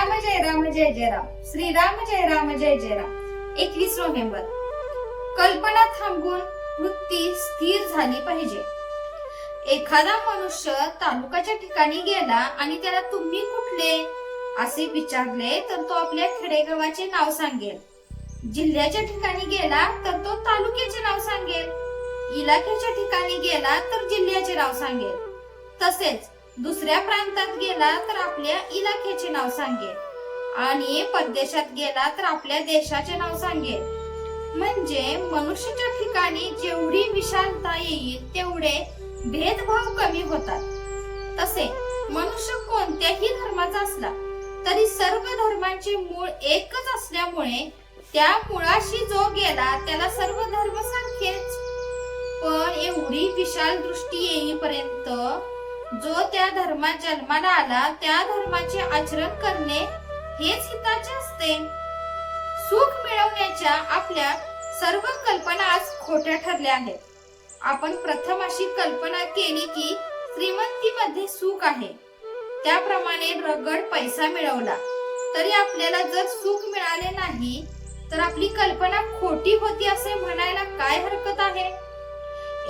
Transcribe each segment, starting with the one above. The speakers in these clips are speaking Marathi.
राम जय राम जय जय राम श्री राम जय राम जय जय राम एकवीस नोव्हेंबर. कल्पना थांबून वृत्ती स्थिर झाली पाहिजे. एखादा मनुष्य तालुकाच्या ठिकाणी गेला आणि त्याला तुम्ही कुठले असे विचारले तर तो आपल्या खेडेगावाचे नाव सांगेल. जिल्ह्याच्या ठिकाणी गेला तर तो तालुक्याचे नाव सांगेल. इलाक्याच्या ठिकाणी गेला तर जिल्ह्याचे नाव सांगेल. तसेच दुसऱ्या प्रांतात गेला तर आपल्या इलाख्याचे नाव सांगेल. आणि परदेशात गेला तर आपल्या देशाचे नाव सांगेल. म्हणजे मनुष्याच्या ठिकाणी जेवढी विशालता येईल तेवढे भेदभाव कमी होतात. तसे मनुष्य कोणत्याही धर्माचा असला तरी सर्व धर्मांचे मूळ एकच असल्यामुळे त्या मुळाशी जो गेला त्याला सर्व धर्म सारखेच. पण एवढी विशाल दृष्टी येईपर्यंत जो त्या धर्मात जन्माला आला त्या धर्माचे आचरण करणे हेच हिताचे असते. सुख मिळवण्याच्या आपल्या सर्व कल्पना आज खोट्या ठरल्या आहेत. आपण प्रथम अशी कल्पना केली की श्रीमंतीमध्ये सुख आहे. त्याप्रमाणे रगड पैसा मिळवला. तरी आपल्याला जर सुख मिळाले नाही तर आपली कल्पना खोटी होती असे म्हणायला काय हरकत आहे?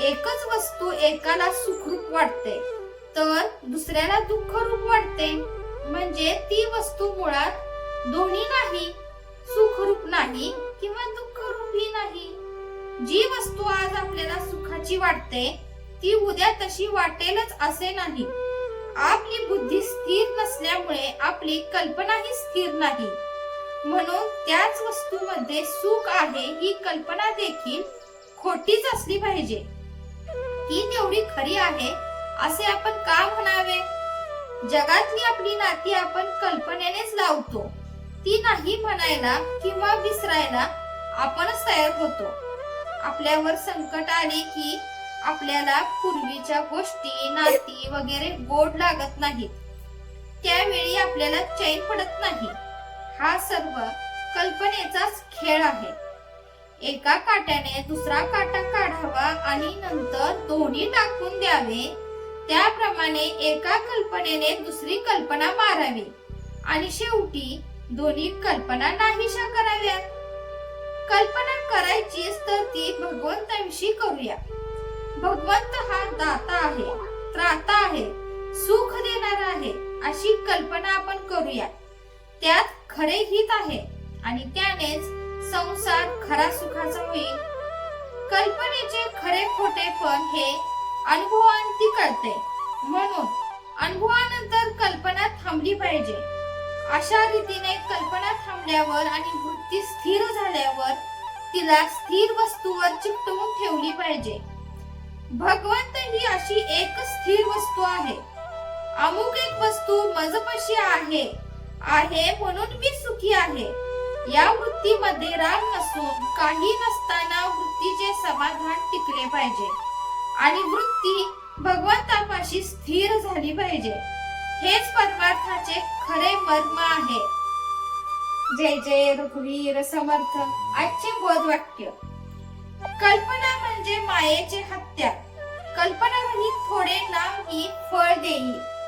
एकच वस्तू एकाला सुखरूप वाटते. तर दुसऱ्याला दुःखरूप वाटते. म्हणजे ती वस्तू मुळात दोन्ही नाही सुखरूप नाही किंवा दुःखरूपही नाही. जी वस्तू आज आपल्याला सुखाची वाटते ती उद्या तशी वाटेलच असे नाही. आपली बुद्धी स्थिर नसल्यामुळे आपली कल्पनाही स्थिर नाही. म्हणून त्याच वस्तूमध्ये सुख आहे ही कल्पना देखील खोटीच असली पाहिजे. ती तेवढी खरी आहे असे आपण का म्हणावे? जगातली आपली नाती आपण कल्पनेनेच लावतो. ती नाही म्हणायला किंवा विसरायला आपणच तयार होतो. आपल्यावर संकट आले की आपल्याला पूर्वीच्या गोष्टी नाती वगैरे गोड लागत नाहीत. त्यावेळी आपल्याला चैन पडत नाही. हा सर्व कल्पनेचाच खेळ आहे. एका काट्याने दुसरा काटा काढावा आणि नंतर दोन्ही टाकून द्यावे त्याप्रमाणे एका कल्पनेने दुसरी कल्पना मारावी. आणि शेवटी दोन्ही कल्पना नाहीशा कराव्यात कल्पना करायचीच तर ती भगवंतांशी करूया. भगवंत हा दाता आहे त्राता आहे सुख देणारा आहे अशी कल्पना आपण करूया. त्यात खरे हित आहे आणि त्यानेच संसार खरा सुखाचा होईल. कल्पनेचे खरे खोटे पण हे अनुभवांती करते. म्हणून अनुभवानंतर कल्पना थांबली पाहिजे. अशा रीतीने कल्पना थांबल्यावर आणि वृत्ती स्थिर झाल्यावर तिला स्थिर वस्तूवर चिकटवून ठेवली पाहिजे. भगवंत ही अशी एक स्थिर वस्तू आहे. अमुक एक वस्तू मजपशी आहे आहे म्हणून मी सुखी आहे. या वृत्तीमध्ये राग नसून काही नसताना वृत्तीचे समाधान टिकले पाहिजे. आणि वृत्ती भगवंतापाशी स्थिर झाली पाहिजे. हेच परमार्थाचे खरे मर्म आहे. जय जय रघुवीर समर्थ. आजचे बोधवाक्य. कल्पना म्हणजे मायेचे हत्या. कल्पना थोडे नाम ही फळ देई.